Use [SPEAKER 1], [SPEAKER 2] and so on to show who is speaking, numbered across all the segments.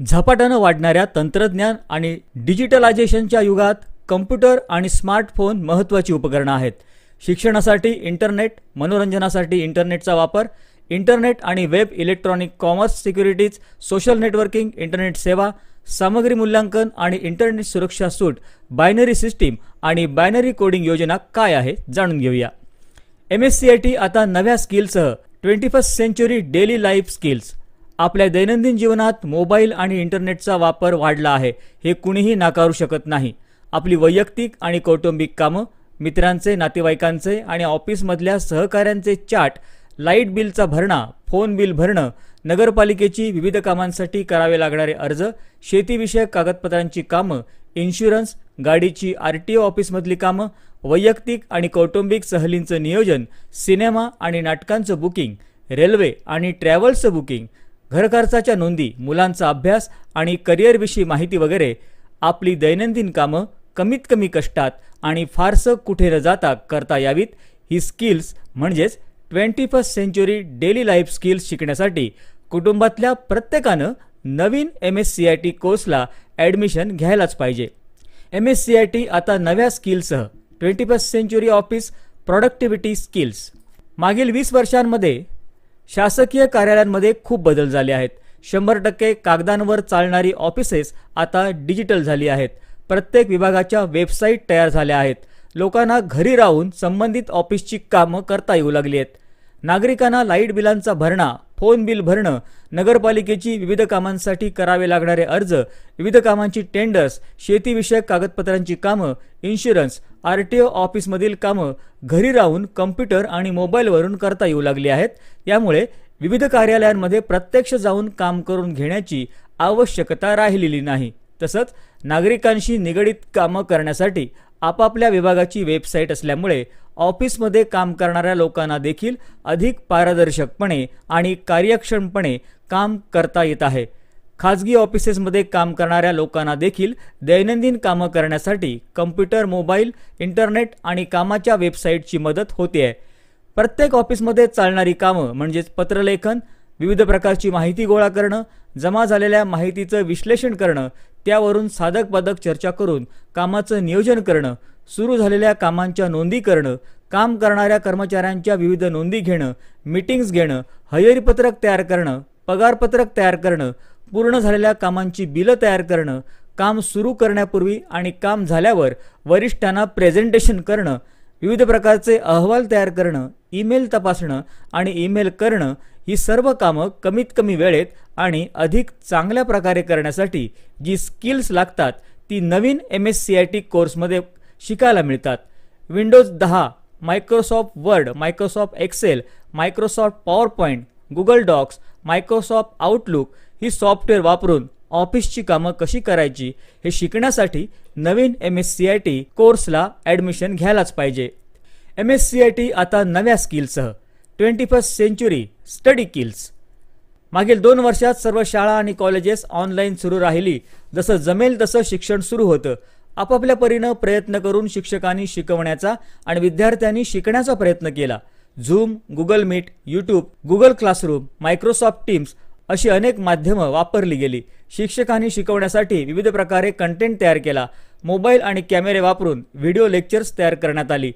[SPEAKER 1] झपाट्यानं वाढणाऱ्या तंत्रज्ञान आणि डिजिटलायझेशनच्या युगात कम्प्युटर आणि स्मार्टफोन महत्त्वाची उपकरणं आहेत. शिक्षणासाठी इंटरनेट मनोरंजनासाठी इंटरनेटचा वापर इंटरनेट आणि web electronic commerce securities social networking internet सेवा सामग्री मूल्यांकन आणि इंटरनेट सुरक्षा सूट बायनरी सिस्टीम आणि बायनरी कोडिंग योजना काय आहे जाणून घेऊया. M S C I T आता नव्या स्किलसह twenty first century daily life skills आपल्या दैनंदिन जीवनात मोबाईल आणि इंटरनेटचा वापर वाढला आहे. हे कुणीही नाकारू शकत नाही. आपली वैयक्तिक आणि कौटुंबिक कामं मित्रांचे नातेवाईकांचे आणि ऑफिसमधल्या सहकाऱ्यांचे चाट लाइट बिलचा भरणा फोन बिल भरणं नगरपालिकेची विविध कामांसाठी करावे लागणारे अर्ज शेतीविषयक कागदपत्रांची कामं इन्शुरन्स गाडीची आर टी ओ ऑफिसमधली कामं वैयक्तिक आणि कौटुंबिक सहलींचं नियोजन सिनेमा आणि नाटकांचं बुकिंग रेल्वे आणि ट्रॅव्हल्सचं बुकिंग घरखर्चाच्या नोंदी मुलांचा अभ्यास आणि करिअरविषयी माहिती वगैरे आपली दैनंदिन कामं कमीत कमी कष्टात आणि फारसं कुठे न जाता करता यावीत ही स्किल्स म्हणजेच twenty first century daily life skills शिकण्यासाठी कुटुंबातल्या प्रत्येकानं नवीन M S C I T कोर्सला admission घ्यायलाच पाहिजे. M S C I T आता नव्या स्किल्ससह twenty first century office productivity skills मागील वीस वर्षांमध्ये शासकीय कार्यालयांमध्ये खूप बदल झाले आहेत. शंभर टक्के कागदांवर चालणारी ऑफिसेस आता डिजिटल झाली आहेत. प्रत्येक विभागाच्या वेबसाईट तयार झाल्या आहेत. लोकांना घरी राहून संबंधित ऑफिसची कामं करता येऊ लागली आहेत. नागरिकांना लाइट बिलांचा भरणा फोन बिल भरणं नगरपालिकेची विविध कामांसाठी करावे लागणारे अर्ज विविध कामांची टेंडर्स शेतीविषयक कागदपत्रांची कामं इन्शुरन्स आर टी ओ ऑफिसमधील कामं घरी राहून कम्प्युटर आणि मोबाईलवरून करता येऊ लागली आहेत. यामुळे विविध कार्यालयांमध्ये प्रत्यक्ष जाऊन काम करून घेण्याची आवश्यकता राहिलेली नाही. तसंच नागरिकांशी निगडीत कामं करण्यासाठी आपापल्या विभागाची वेबसाईट असल्यामुळे ऑफिसमध्ये काम करणाऱ्या लोकांना देखील अधिक पारदर्शकपणे आणि कार्यक्षमपणे काम करता येत आहे. खाजगी ऑफिसेसमध्ये काम करणाऱ्या लोकांना देखील दैनंदिन कामं करण्यासाठी कम्प्युटर मोबाईल इंटरनेट आणि कामाच्या वेबसाईटची मदत होते आहे. प्रत्येक ऑफिसमध्ये चालणारी कामं म्हणजेच पत्रलेखन विविध प्रकारची माहिती गोळा करणं जमा झालेल्या माहितीचं विश्लेषण करणं त्यावरून साधक बाधक चर्चा करून कामाचं नियोजन करणं सुरू झालेल्या कामांच्या नोंदी करणं काम करणाऱ्या कर्मचाऱ्यांच्या विविध नोंदी घेणं मीटिंग्स घेणं हयेरीपत्रक तयार करणं पगारपत्रक तयार करणं पूर्ण झालेल्या कामांची बिलं तयार करणं काम सुरू करण्यापूर्वी आणि काम झाल्यावर वरिष्ठांना प्रेझेंटेशन करणं विविध प्रकारचे अहवाल तयार करणं ईमेल तपासणं आणि ईमेल करणं ही सर्व कामं कमीत कमी वेळेत आणि अधिक चांगल्या प्रकारे करण्यासाठी जी स्किल्स लागतात ती नवीन M S C I T कोर्समध्ये शिकायला मिळतात. विंडोज दहा Microsoft Word Microsoft Excel Microsoft PowerPoint Google Docs Microsoft Outlook ही सॉफ्टवेअर वापरून ऑफिसची कामं कशी करायची हे शिकण्यासाठी नवीन M S C I T कोर्सला admission घ्यायलाच पाहिजे. M S C I T आता नव्या स्किलसह twenty first century study skills मागील दोन वर्षात सर्व शाळा आणि कॉलेजेस ऑनलाईन सुरू राहिली. जसं जमेल तसं शिक्षण सुरू होतं. आपापल्या परीनं प्रयत्न करून शिक्षकांनी शिकवण्याचा आणि विद्यार्थ्यांनी शिकण्याचा प्रयत्न केला. Zoom Google Meet YouTube Google Classroom Microsoft Teams अशी अनेक माध्यमं वापरली गेली. शिक्षकांनी शिकवण्यासाठी विविध प्रकारे कंटेंट तयार केला. मोबाईल आणि कॅमेरे वापरून व्हिडिओ लेक्चर्स तयार करण्यात आली.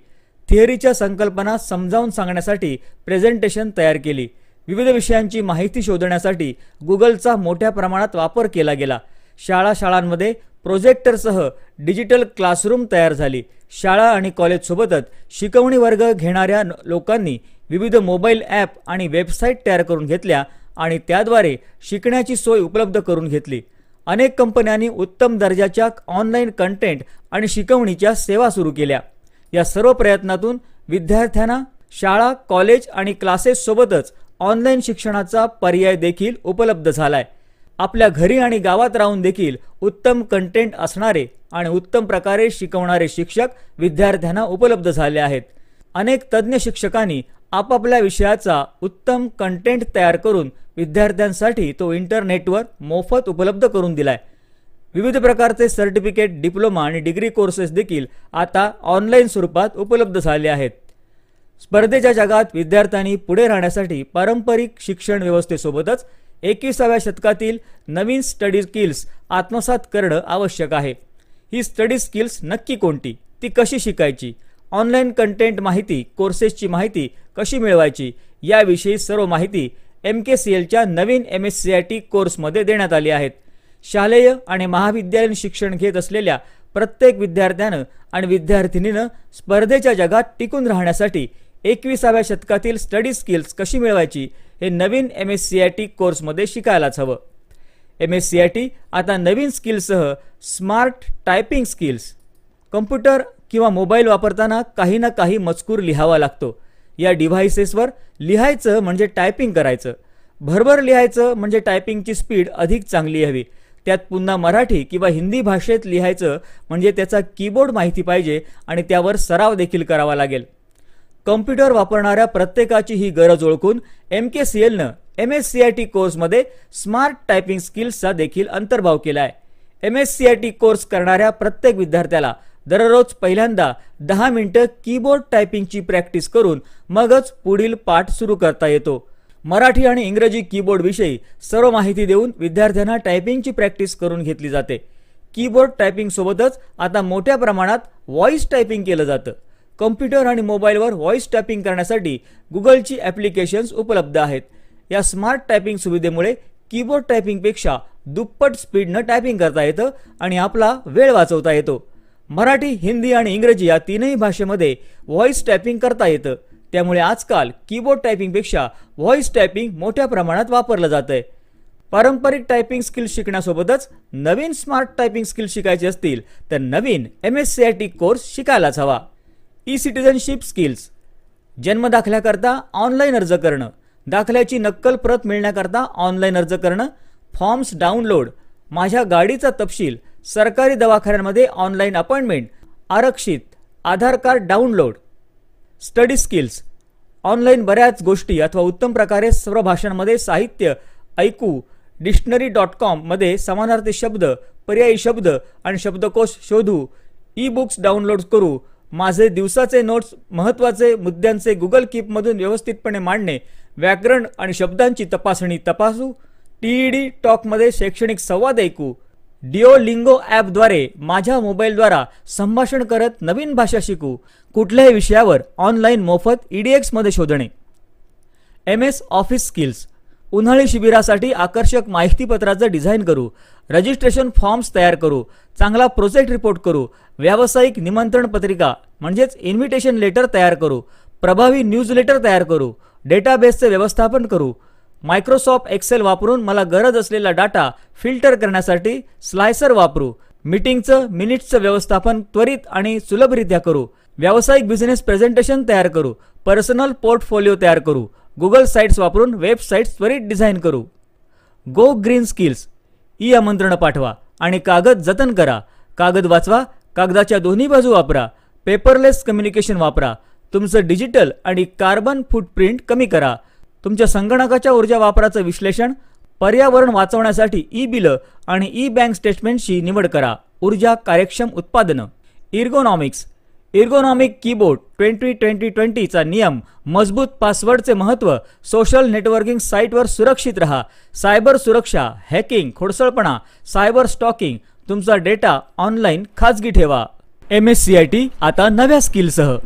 [SPEAKER 1] थिअरीच्या संकल्पना समजावून सांगण्यासाठी प्रेझेंटेशन तयार केली. विविध विषयांची माहिती शोधण्यासाठी गुगलचा मोठ्या प्रमाणात वापर केला गेला. शाळा शाळांमध्ये प्रोजेक्टरसह डिजिटल क्लासरूम तयार झाली. शाळा आणि कॉलेजसोबतच शिकवणी वर्ग घेणाऱ्या लोकांनी विविध मोबाईल ॲप आणि वेबसाईट तयार करून घेतल्या आणि त्याद्वारे शिकण्याची सोय उपलब्ध करून घेतली. अनेक कंपन्यांनी उत्तम दर्जाच्या ऑनलाईन कंटेंट आणि शिकवणीच्या सेवा सुरू केल्या. या सर्व प्रयत्नातून विद्यार्थ्यांना शाळा कॉलेज आणि क्लासेससोबतच ऑनलाईन शिक्षणाचा पर्याय देखील उपलब्ध झाला आहे आपल्या घरी आणि गावात राहून देखील उत्तम कंटेंट असणारे आणि उत्तम प्रकारे शिकवणारे शिक्षक विद्यार्थ्यांना उपलब्ध झाले आहेत. अनेक तज्ज्ञ शिक्षकांनी आपापल्या विषयाचा उत्तम कंटेंट तयार करून विद्यार्थ्यांसाठी तो इंटरनेटवर मोफत उपलब्ध करून दिलाय. विविध प्रकारचे सर्टिफिकेट डिप्लोमा आणि डिग्री कोर्सेस देखील आता ऑनलाईन स्वरूपात उपलब्ध झाले आहेत. स्पर्धेच्या जगात विद्यार्थ्यांनी पुढे राहण्यासाठी पारंपरिक शिक्षण व्यवस्थेसोबतच एकविसाव्या शतकातील नवीन स्टडी स्किल्स आत्मसात करणं आवश्यक आहे. ही स्टडी स्किल्स नक्की कोणती? ती कशी शिकायची? ऑनलाईन कंटेंट माहिती कोर्सेसची माहिती कशी मिळवायची? याविषयी सर्व माहिती एम के सी एलच्या नवीन M S C I T कोर्समध्ये देण्यात आली आहेत शालेय आणि महाविद्यालयीन शिक्षण घेत असलेल्या प्रत्येक विद्यार्थ्यानं आणि विद्यार्थिनीनं स्पर्धेच्या जगात टिकून राहण्यासाठी एकविसाव्या शतकातील स्टडी स्किल्स कशी मिळवायची हे नवीन M S C I T कोर्समध्ये शिकायलाच हवं. M S C I T आता नवीन स्किल्ससह स्मार्ट टायपिंग स्किल्स कम्प्युटर किंवा मोबाईल वापरताना काही ना काही मजकूर लिहावा लागतो. या डिव्हाइसेसवर लिहायचं म्हणजे टायपिंग करायचं. भरभर लिहायचं म्हणजे टायपिंगची स्पीड अधिक चांगली हवी. त्यात पुन्हा मराठी किंवा हिंदी भाषेत लिहायचं म्हणजे त्याचा कीबोर्ड माहिती पाहिजे आणि त्यावर सराव देखील करावा लागेल. कॉम्प्युटर वापरणाऱ्या प्रत्येकाची ही गरज ओळखून M K C एलनं M S C I T कोर्समध्ये स्मार्ट टायपिंग स्किल्सचा देखील अंतर्भाव केला आहे M S C I T course करणाऱ्या प्रत्येक विद्यार्थ्याला दररोज पहिल्यांदा दहा मिनिटं कीबोर्ड टायपिंगची प्रॅक्टिस करून मगच पुढील पाठ सुरू करता येतो. मराठी आणि इंग्रजी कीबोर्डविषयी सर्व माहिती देऊन विद्यार्थ्यांना टायपिंगची प्रॅक्टिस करून घेतली जाते. कीबोर्ड टायपिंगसोबतच आता मोठ्या प्रमाणात व्हॉइस टायपिंग केलं जातं. कॉम्प्युटर आणि मोबाईलवर व्हॉइस टायपिंग करण्यासाठी गुगलची ॲप्लिकेशन्स उपलब्ध आहेत. या स्मार्ट टायपिंग सुविधेमुळे कीबोर्ड टायपिंगपेक्षा दुप्पट स्पीडनं टायपिंग करता येतं आणि आपला वेळ वाचवता येतो. मराठी हिंदी आणि इंग्रजी या तीनही भाषेमध्ये व्हॉइस टायपिंग करता येतं. त्यामुळे आजकाल कीबोर्ड टायपिंगपेक्षा व्हॉइस टायपिंग मोठ्या प्रमाणात वापरलं जातं आहे पारंपरिक टायपिंग स्किल्स शिकण्यासोबतच नवीन स्मार्ट टायपिंग स्किल्स शिकायचे असतील तर नवीन M S C I T course शिकायलाच हवा. ई सिटिझनशिप स्किल्स जन्म दाखल्याकरता ऑनलाईन अर्ज करणं. दाखल्याची नक्कल प्रत मिळण्याकरता ऑनलाईन अर्ज करणं. फॉर्म्स डाउनलोड माझ्या गाडीचा तपशील. सरकारी दवाखान्यांमध्ये ऑनलाईन अपॉइंटमेंट आरक्षित. Aadhaar card download study skills online बऱ्याच गोष्टी अथवा उत्तम प्रकारे सर्व भाषांमध्ये साहित्य ऐकू डिक्शनरी डॉट कॉममध्ये समानार्थी शब्द पर्यायी शब्द आणि शब्दकोश शोधू. ई बुक्स डाउनलोड करू. माझे दिवसाचे नोट्स महत्त्वाचे मुद्द्यांचे गुगल कीपमधून व्यवस्थितपणे मांडणे व्याकरण आणि शब्दांची तपासणी तपासू टी डी टॉकमध्ये शैक्षणिक संवाद ऐकू डिओ लिंगो ॲपद्वारे माझ्या मोबाईलद्वारा संभाषण करत नवीन भाषा शिकू कुठल्याही विषयावर ऑनलाईन मोफत ई डी एक्समध्ये शोधणे. एम एस ऑफिस स्किल्स उन्हाळी शिबिरासाठी आकर्षक माहितीपत्राचं डिझाईन करू रजिस्ट्रेशन फॉर्म्स तयार करू चांगला प्रोजेक्ट रिपोर्ट करू व्यावसायिक निमंत्रण पत्रिका म्हणजेच इन्व्हिटेशन लेटर तयार करू प्रभावी न्यूज लेटर तयार करू डेटाबेसचे व्यवस्थापन करू. मायक्रोसॉफ्ट एक्सेल वापरून मला गरज असलेला डाटा फिल्टर करण्यासाठी स्लायसर वापरू. मीटिंगचं मिनिट्सचं व्यवस्थापन त्वरित आणि सुलभरित्या करू. व्यावसायिक बिझनेस प्रेझेंटेशन तयार करू. पर्सनल पोर्टफोलिओ तयार करू. गुगल साईट्स वापरून वेबसाईट्स त्वरित डिझाईन करू. गो ग्रीन स्किल्स ई आमंत्रणं पाठवा आणि कागद जतन करा. कागद वाचवा कागदाच्या दोन्ही बाजू वापरा. पेपरलेस कम्युनिकेशन वापरा. तुमचं डिजिटल आणि कार्बन फूटप्रिंट कमी करा. तुमच्या संगणकाच्या ऊर्जा वापराचं विश्लेषण पर्यावरण वाचवण्यासाठी ई बिलं आणि ई बँक स्टेटमेंटची निवड करा. ऊर्जा कार्यक्षम उत्पादनं. Ergonomics ergonomic keyboard twenty twenty ट्वेंटीचा नियम मजबूत पासवर्डचे महत्त्व सोशल नेटवर्किंग साईटवर सुरक्षित रहा. सायबर सुरक्षा हॅकिंग खोडसळपणा सायबर स्टॉकिंग तुमचा डेटा ऑनलाईन खाजगी ठेवा. M S C I T आता नव्या स्किलसह